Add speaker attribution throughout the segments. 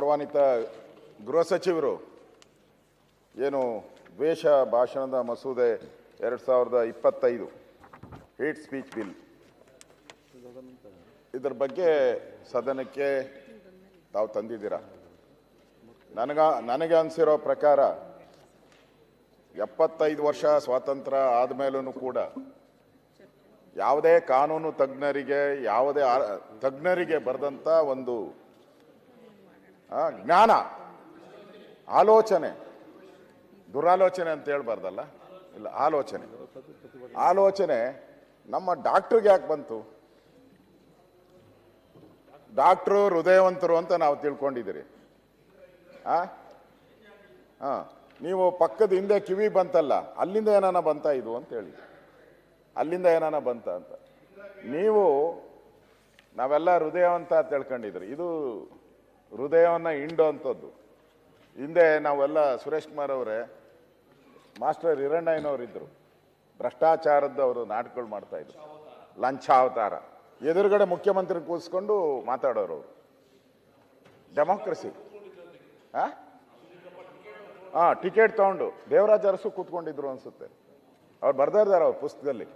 Speaker 1: ಗೌರವಾನ್ವಿತ ಗೃಹ ಸಚಿವರು, ಏನು ದ್ವೇಷ ಭಾಷಣದ ಮಸೂದೆ ಎರಡು ಸಾವಿರದ ಇಪ್ಪತ್ತೈದು ಹೇಟ್ ಸ್ಪೀಚ್ ಬಿಲ್ ಇದರ ಬಗ್ಗೆ ಸದನಕ್ಕೆ ತಾವು ತಂದಿದ್ದೀರಾ? ನನಗ, ನನಗೆ ಅನಿಸಿರೋ ಪ್ರಕಾರ ಎಪ್ಪತ್ತೈದು ವರ್ಷ ಸ್ವಾತಂತ್ರ್ಯ ಆದಮೇಲೂ ಕೂಡ ಯಾವುದೇ ಕಾನೂನು ತಜ್ಞರಿಗೆ, ಯಾವುದೇ ತಜ್ಞರಿಗೆ ಬರೆದಂಥ ಒಂದು ಜ್ಞಾನ. ಆಲೋಚನೆ. ದುರಾಲೋಚನೆ ಅಂತ ಹೇಳ್ಬಾರ್ದಲ್ಲ? ಇಲ್ಲ, ಆಲೋಚನೆ. ಆಲೋಚನೆ ನಮ್ಮ ಡಾಕ್ಟ್ರಿಗೆ ಯಾಕೆ ಬಂತು? ಡಾಕ್ಟ್ರು, ಹೃದಯವಂತರು ಅಂತ ನಾವು ತಿಳ್ಕೊಂಡಿದ್ದೀರಿ. ಆ? ಹಾ ನೀವು ಪಕ್ಕದ ಹಿಂದೆ ಕಿವಿ ಬಂತಲ್ಲ, ಅಲ್ಲಿಂದ ಏನಾನ ಬಂತ ಇದು ಅಂತ ಹೇಳಿ ಅಲ್ಲಿಂದ ಏನಾನ ಬಂತ ಅಂತ. ನೀವು, ನಾವೆಲ್ಲ ಹೃದಯವಂತ ತಿಳ್ಕೊಂಡಿದ್ರಿ ಇದು ಹೃದಯವನ್ನ ಹಿಂಡೋ ಅಂಥದ್ದು. ಹಿಂದೆ ನಾವೆಲ್ಲ ಸುರೇಶ್ ಕುಮಾರ್ ಅವರೇ, ಮಾಸ್ಟರ್ ಹಿರಣ್ಣಯ್ಯನವ್ರು ಭ್ರಷ್ಟಾಚಾರದ ಅವರು ನಾಟಕಗಳು ಮಾಡ್ತಾ ಇದ್ರು. ಲಂಚಾವತಾರ. ಎದುರುಗಡೆ ಮುಖ್ಯಮಂತ್ರಿ ಕೂರಿಸ್ಕೊಂಡು ಮಾತಾಡೋರು ಅವರು. ಡೆಮೋಕ್ರಸಿ. ಹಾಂ ಹಾ ಟಿಕೆಟ್ ತಗೊಂಡು. ದೇವರಾಜ ಅರಸು ಕೂತ್ಕೊಂಡಿದ್ರು ಅನ್ಸುತ್ತೆ. ಅವ್ರು ಬರ್ತಾ ಇದ್ದಾರೆ ಅವ್ರ ಪುಸ್ತಕದಲ್ಲಿ.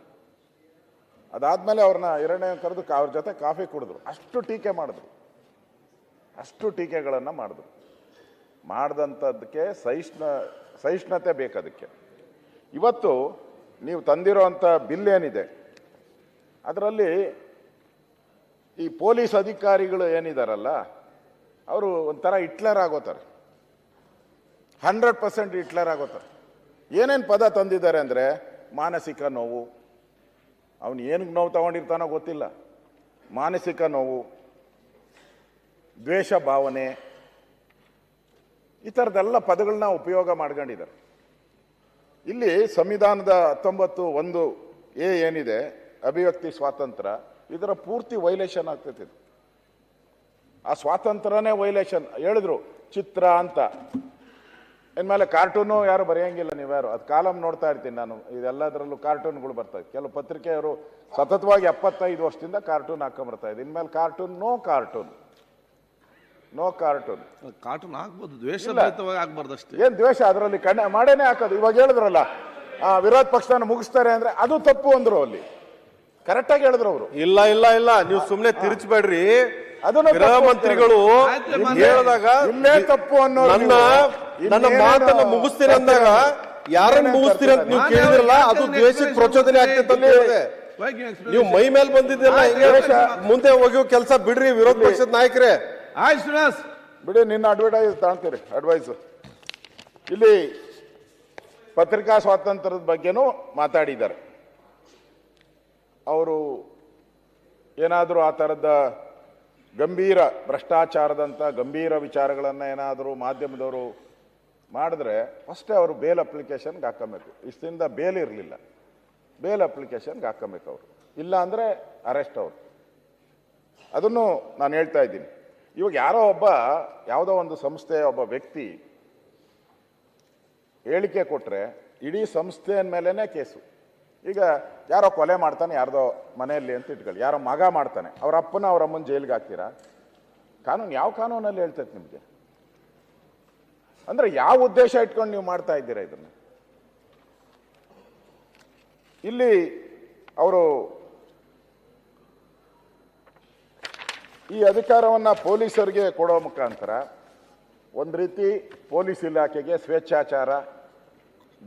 Speaker 1: ಅದಾದಮೇಲೆ ಅವ್ರನ್ನ ಎರಡನೇ ಕರೆದು ಅವ್ರ ಜೊತೆ ಕಾಫಿ ಕುಡಿದ್ರು. ಅಷ್ಟು ಟೀಕೆ ಮಾಡಿದ್ರು. ಅಷ್ಟು ಟೀಕೆಗಳನ್ನು ಮಾಡಿದ್ರು. ಮಾಡಿದಂಥದ್ದಕ್ಕೆ ಸಹಿಷ್ಣ, ಸಹಿಷ್ಣುತೆ ಬೇಕದಕ್ಕೆ. ಇವತ್ತು ನೀವು ತಂದಿರೋವಂಥ ಬಿಲ್ ಏನಿದೆ? ಅದರಲ್ಲಿ ಈ ಪೊಲೀಸ್ ಅಧಿಕಾರಿಗಳು ಏನಿದಾರಲ್ಲ, ಅವರು ಒಂಥರ ಹಿಟ್ಲರ್ ಆಗೋತಾರೆ ಹಂಡ್ರೆಡ್ ಪರ್ಸೆಂಟ್ ಹಿಟ್ಲರ್ ಆಗೋತಾರೆ ಏನೇನು ಪದ ತಂದಿದ್ದಾರೆ ಅಂದರೆ ಮಾನಸಿಕ ನೋವು. ಅವನು ಏನಕ್ಕೆ ನೋವು ತಗೊಂಡಿರ್ತಾನೋ ಗೊತ್ತಿಲ್ಲ. ಮಾನಸಿಕ ನೋವು ದ್ವೇಷ ಭಾವನೆ, ಈ ಥರದ್ದೆಲ್ಲ ಪದಗಳನ್ನ ಉಪಯೋಗ ಮಾಡ್ಕೊಂಡಿದ್ದಾರೆ. ಇಲ್ಲಿ ಸಂವಿಧಾನದ ಹತ್ತೊಂಬತ್ತು ಒಂದು ಎ ಏನಿದೆ, ಅಭಿವ್ಯಕ್ತಿ ಸ್ವಾತಂತ್ರ್ಯ ಇದರ ಪೂರ್ತಿ ವೈಲೇಷನ್ ಆಗ್ತೈತಿ ಆ ಸ್ವಾತಂತ್ರ್ಯನೇ ವೈಲೇಷನ್. ಹೇಳಿದ್ರು, ಚಿತ್ರ ಅಂತ. ಇನ್ಮೇಲೆ ಕಾರ್ಟೂನು ಯಾರು ಬರೆಯಂಗಿಲ್ಲ ನೀವ್ಯಾರು? ಅದು ಕಾಲಮ್ ನೋಡ್ತಾ ಇರ್ತೀನಿ ನಾನು. ಇದೆಲ್ಲದರಲ್ಲೂ ಕಾರ್ಟೂನ್ಗಳು ಬರ್ತವೆ ಕೆಲವು ಪತ್ರಿಕೆಯವರು ಸತತವಾಗಿ ಎಪ್ಪತ್ತೈದು ವರ್ಷದಿಂದ ಕಾರ್ಟೂನ್ ಹಾಕೊಂಬರ್ತಾ ಇದೆ ಇನ್ಮೇಲೆ cartoon, no cartoon. No cartoon
Speaker 2: cartoon ಆಗ್ಬೋದು ದ್ವೇಷ. ಆಗ್ಬಾರ್ದು ಅಷ್ಟೇ
Speaker 1: ಏನ್ ದ್ವೇಷ? ಅದರಲ್ಲಿ ಕಣ್ಣೆ ಮಾಡೇನೆ ಹಾಕೋದು. ಇವಾಗ ಹೇಳಿದ್ರಲ್ಲ ಆ ವಿರೋಧ ಪಕ್ಷನ ಮುಗಿಸ್ತಾರೆ ಅಂದ್ರೆ ಅದು ತಪ್ಪು ಅಂದ್ರು ಅಲ್ಲಿ. ಕರೆಕ್ಟ್ ಆಗಿ ಹೇಳಿದ್ರು ಅವರು.
Speaker 3: ಇಲ್ಲ ಇಲ್ಲ ಇಲ್ಲ. ನೀವು ಸುಮ್ನೆ ತಿರುಚಬೇಡ್ರಿ.
Speaker 1: ಅದನ್ನ
Speaker 3: ಗೃಹ ಮಂತ್ರಿಗಳು. ಹೇಳಿದಾಗ
Speaker 1: ಇಲ್ಲೇ ತಪ್ಪು ಅನ್ನೋ
Speaker 3: ನನ್ನ ಮಾತನ್ನ ಮುಗಿಸ್ತೀರಿ ಅಂದಾಗ ಯಾರನ್ನ ಮುಗಿಸ್ತೀರ ಅಂತ ನೀವು ಕೇಳಿದ್ರಲ್ಲ ಅದು ದ್ವೇಷಕ್ಕೆ ಪ್ರಚೋದನೆ ಆಗ್ತೈತೆ ಅಂತ? ಹೇಳಿದೆ. ನೀವು ಮೈ ಮೇಲೆ ಬಂದಿದ್ದೆಲ್ಲ ಹಿಂಗೆ ಮುಂದೆ ಹೋಗಿ ಕೆಲಸ ಬಿಡ್ರಿ ವಿರೋಧ ಪಕ್ಷದ ನಾಯಕರೇ.
Speaker 2: ಆಯ್ತು ಶ್ರೀನಿವಾಸ್.
Speaker 1: ಬಿಡಿ, ನಿನ್ನ ಅಡ್ವರ್ಟೈಸ್ ತಾಣ್ತೀರಿ ಅಡ್ವೈಸ್ ಇಲ್ಲಿ ಪತ್ರಿಕಾ ಸ್ವಾತಂತ್ರ್ಯದ ಬಗ್ಗೆನೂ ಮಾತಾಡಿದ್ದಾರೆ. ಅವರು ಏನಾದರೂ ಆ ಥರದ ಗಂಭೀರ ಭ್ರಷ್ಟಾಚಾರದಂಥ ಗಂಭೀರ ವಿಚಾರಗಳನ್ನು ಏನಾದರೂ ಮಾಧ್ಯಮದವರು ಮಾಡಿದ್ರೆ ಫಸ್ಟೇ ಅವರು ಬೇಲ್ ಅಪ್ಲಿಕೇಶನ್ಗೆ ಹಾಕಬೇಕು. ಇಷ್ಟಿಂದ ಬೇಲ್ ಇರಲಿಲ್ಲ. ಬೇಲ್ ಅಪ್ಲಿಕೇಶನ್ಗೆ ಹಾಕಬೇಕು ಅವರು. ಇಲ್ಲ ಅಂದರೆ ಅರೆಸ್ಟ್ ಅವರು. ಅದನ್ನು ನಾನು ಹೇಳ್ತಾ ಇದ್ದೀನಿ. ಇವಾಗ ಯಾರೋ ಒಬ್ಬ, ಯಾವುದೋ ಒಂದು ಸಂಸ್ಥೆ ಒಬ್ಬ ವ್ಯಕ್ತಿ ಹೇಳಿಕೆ ಕೊಟ್ಟರೆ ಇಡೀ ಸಂಸ್ಥೆಯ ಮೇಲೇ ಕೇಸು. ಈಗ ಯಾರೋ ಕೊಲೆ ಮಾಡ್ತಾನೆ ಯಾರ್ದೋ ಮನೆಯಲ್ಲಿ ಅಂತ ಇಟ್ಕೊಳ್ಳಿ, ಯಾರೋ ಮಗ ಮಾಡ್ತಾನೆ, ಅವ್ರ ಅಪ್ಪನ ಅವ್ರ ಅಮ್ಮನ ಜೈಲಿಗೆ ಹಾಕ್ತೀರಾ? ಕಾನೂನು ಯಾವ ಕಾನೂನಲ್ಲಿ ಹೇಳ್ತೈತೆ ನಿಮಗೆ? ಅಂದರೆ ಯಾವ ಉದ್ದೇಶ ಇಟ್ಕೊಂಡು ನೀವು ಮಾಡ್ತಾ ಇದ್ದೀರಾ ಇದನ್ನು? ಇಲ್ಲಿ ಅವರು ಈ ಅಧಿಕಾರವನ್ನು ಪೊಲೀಸರಿಗೆ ಕೊಡೋ ಮುಖಾಂತರ ಒಂದು ರೀತಿ ಪೊಲೀಸ್ ಇಲಾಖೆಗೆ ಸ್ವೇಚ್ಛಾಚಾರ.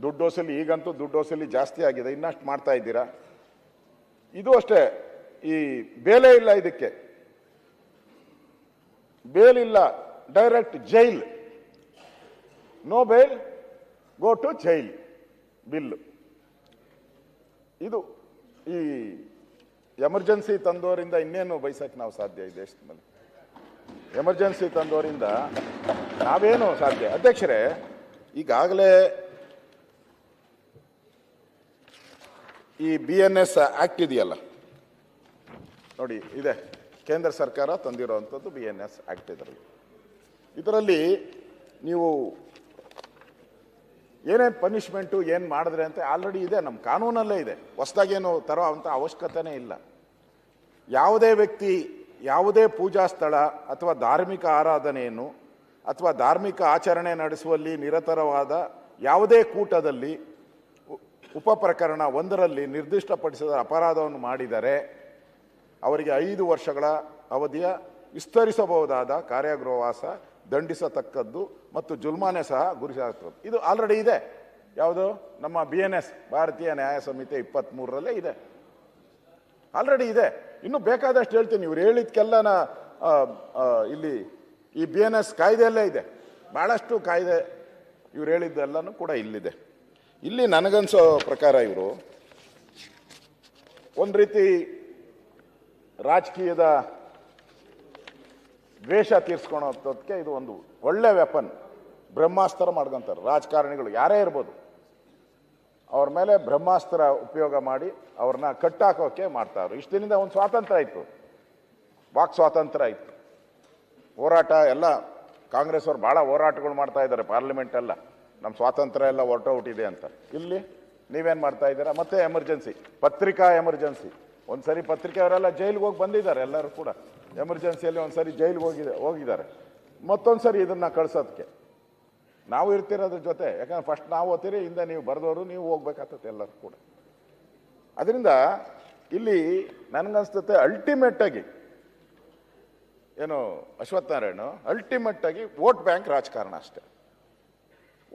Speaker 1: ದುಡ್ಡು ವಸೂಲಿ ಈಗಂತೂ ದುಡ್ಡು ವಸೂಲಿ ಜಾಸ್ತಿ ಆಗಿದೆ, ಇನ್ನಷ್ಟು ಮಾಡ್ತಾ ಇದ್ದೀರಾ? ಇದು ಅಷ್ಟೇ, ಈ ಬೇಲೆ ಇಲ್ಲ ಇದಕ್ಕೆ. ಬೇಲ್ ಇಲ್ಲ direct jail. No bail, go to jail, bill. ಇದು ಈ ಎಮರ್ಜೆನ್ಸಿ ತಂದೋರಿಂದ ಇನ್ನೇನು ಬಯಸಕ್ಕೆ ನಾವು ಸಾಧ್ಯ ಈ ದೇಶದ ಮೇಲೆ ಎಮರ್ಜೆನ್ಸಿ ತಂದೋರಿಂದ ನಾವೇನು ಸಾಧ್ಯ? ಅಧ್ಯಕ್ಷರೇ, ಈಗಾಗಲೇ ಈ ಬಿ ಎನ್ ಎಸ್ ಆಕ್ಟ್ ಇದೆಯಲ್ಲ? ನೋಡಿ, ಇದೆ. ಕೇಂದ್ರ ಸರ್ಕಾರ ತಂದಿರುವಂಥದ್ದು ಬಿ ಎನ್ ಎಸ್ ಆಕ್ಟ್ ಇದರಲ್ಲಿ. ಇದರಲ್ಲಿ ನೀವು ಏನೇನು ಪನಿಷ್ಮೆಂಟು ಏನು ಮಾಡಿದ್ರೆ ಅಂತ ಆಲ್ರೆಡಿ ಇದೆ. ನಮ್ಮ ಕಾನೂನಲ್ಲೇ ಇದೆ. ಹೊಸದಾಗೇನು ತರೋ ಅಂತ ಅವಶ್ಯಕತೆನೇ ಇಲ್ಲ. ಯಾವುದೇ ವ್ಯಕ್ತಿ ಯಾವುದೇ ಪೂಜಾ ಸ್ಥಳ ಅಥವಾ ಧಾರ್ಮಿಕ ಆರಾಧನೆಯನ್ನು ಅಥವಾ ಧಾರ್ಮಿಕ ಆಚರಣೆ ನಡೆಸುವಲ್ಲಿ ನಿರತರವಾದ ಯಾವುದೇ ಕೂಟದಲ್ಲಿ ಉಪ ಪ್ರಕರಣ ಒಂದರಲ್ಲಿ ನಿರ್ದಿಷ್ಟಪಡಿಸಿದ ಅಪರಾಧವನ್ನು ಮಾಡಿದರೆ ಅವರಿಗೆ ಐದು ವರ್ಷಗಳ ಅವಧಿಯ ವಿಸ್ತರಿಸಬಹುದಾದ ಕಾರ್ಯಗೃಹವಾಸ ದಂಡಿಸತಕ್ಕದ್ದು ಮತ್ತು ಜುಲ್ಮಾನೆ ಸಹ ಗುರಿಸಾಗ್ತದೆ ಇದು ಆಲ್ರೆಡಿ ಇದೆ. ಯಾವುದು? ನಮ್ಮ ಬಿ ಎನ್ ಎಸ್ ಭಾರತೀಯ ನ್ಯಾಯ ಸಂಹಿತೆ ಇಪ್ಪತ್ತ್ಮೂರರಲ್ಲೇ ಇದೆ. ಆಲ್ರೆಡಿ ಇದೆ. ಇನ್ನು ಬೇಕಾದಷ್ಟು ಹೇಳ್ತೀನಿ. ಇವ್ರು ಹೇಳಿದ್ಕೆಲ್ಲನ ಇಲ್ಲಿ ಈ ಬಿ ಎನ್ ಎಸ್ ಕಾಯ್ದೆಯಲ್ಲೇ ಇದೆ. ಭಾಳಷ್ಟು ಕಾಯ್ದೆ ಇವ್ರು ಹೇಳಿದ್ದೆಲ್ಲನೂ ಕೂಡ ಇಲ್ಲಿದೆ. ಇಲ್ಲಿ ನನಗನ್ಸೋ ಪ್ರಕಾರ ಇವರು ಒಂದು ರೀತಿ ರಾಜಕೀಯದ ದ್ವೇಷ ತೀರ್ಸ್ಕೊಳೋದಕ್ಕೆ ಇದು ಒಂದು ಒಳ್ಳೆ ವೆಪನ್ ಬ್ರಹ್ಮಾಸ್ತ್ರ ಮಾಡ್ಕೊಂತಾರೆ. ರಾಜಕಾರಣಿಗಳು ಯಾರೇ ಇರ್ಬೋದು. ಅವ್ರ ಮೇಲೆ ಬ್ರಹ್ಮಾಸ್ತ್ರ ಉಪಯೋಗ ಮಾಡಿ ಅವ್ರನ್ನ ಕಟ್ಟಾಕೋಕೆ ಮಾಡ್ತಾರೆ ಇಷ್ಟು ಒಂದು ಸ್ವಾತಂತ್ರ್ಯ ಇತ್ತು. ವಾಕ್ ಸ್ವಾತಂತ್ರ್ಯ ಇತ್ತು. ಹೋರಾಟ ಎಲ್ಲ ಕಾಂಗ್ರೆಸ್ ಅವ್ರು ಭಾಳ ಹೋರಾಟಗಳು ಮಾಡ್ತಾ ಇದ್ದಾರೆ ಪಾರ್ಲಿಮೆಂಟ್ ಎಲ್ಲ. ನಮ್ಮ ಸ್ವಾತಂತ್ರ್ಯ ಎಲ್ಲ ಹೊರಟೋಗ್ಬಿಟ್ಟಿದೆ ಅಂತ. ಇಲ್ಲಿ ನೀವೇನು ಮಾಡ್ತಾ ಇದ್ದೀರಾ? ಮತ್ತೆ ಎಮರ್ಜೆನ್ಸಿ ಪತ್ರಿಕಾ ಎಮರ್ಜೆನ್ಸಿ ಒಂದು ಸರಿ ಪತ್ರಿಕೆಯವರೆಲ್ಲ ಜೈಲಿಗೆ ಹೋಗಿ ಬಂದಿದ್ದಾರೆ, ಎಲ್ಲರೂ ಕೂಡ. ಎಮರ್ಜೆನ್ಸಿಯಲ್ಲಿ ಒಂದು ಸರಿ ಜೈಲಿಗೆ ಹೋಗಿದೆ, ಹೋಗಿದ್ದಾರೆ. ಮತ್ತೊಂದು ಸರಿ ಇದನ್ನು ಕಳ್ಸೋದಕ್ಕೆ. ನಾವು ಇರ್ತಿರೋದ್ರ ಜೊತೆ, ಯಾಕಂದ್ರೆ ಫಸ್ಟ್ ನಾವು ಓದ್ತೀರಿ ಹಿಂದೆ ನೀವು ಬರೆದವರು, ನೀವು ಹೋಗ್ಬೇಕಾಗ್ತದೆ ಎಲ್ಲರೂ ಕೂಡ. ಅದರಿಂದ ಇಲ್ಲಿ ನನಗನ್ಸ್ತತೆ ಅಲ್ಟಿಮೇಟ್ ಆಗಿ, ಏನು ಅಶ್ವತ್ಥನಾರಾಯಣ ಅಲ್ಟಿಮೇಟ್ ಆಗಿ ವೋಟ್ ಬ್ಯಾಂಕ್ ರಾಜಕಾರಣ ಅಷ್ಟೇ.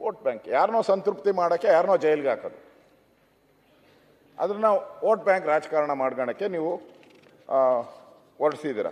Speaker 1: ವೋಟ್ ಬ್ಯಾಂಕ್ ಯಾರನ್ನೋ ಸಂತೃಪ್ತಿ ಮಾಡೋಕ್ಕೆ, ಯಾರನ್ನೋ ಜೈಲಿಗೆ ಹಾಕೋದು. ಅದನ್ನ ವೋಟ್ ಬ್ಯಾಂಕ್ ರಾಜಕಾರಣ ಮಾಡ್ಕೊಳಕ್ಕೆ ನೀವು ಹೊರಡಿಸಿದ್ದೀರ.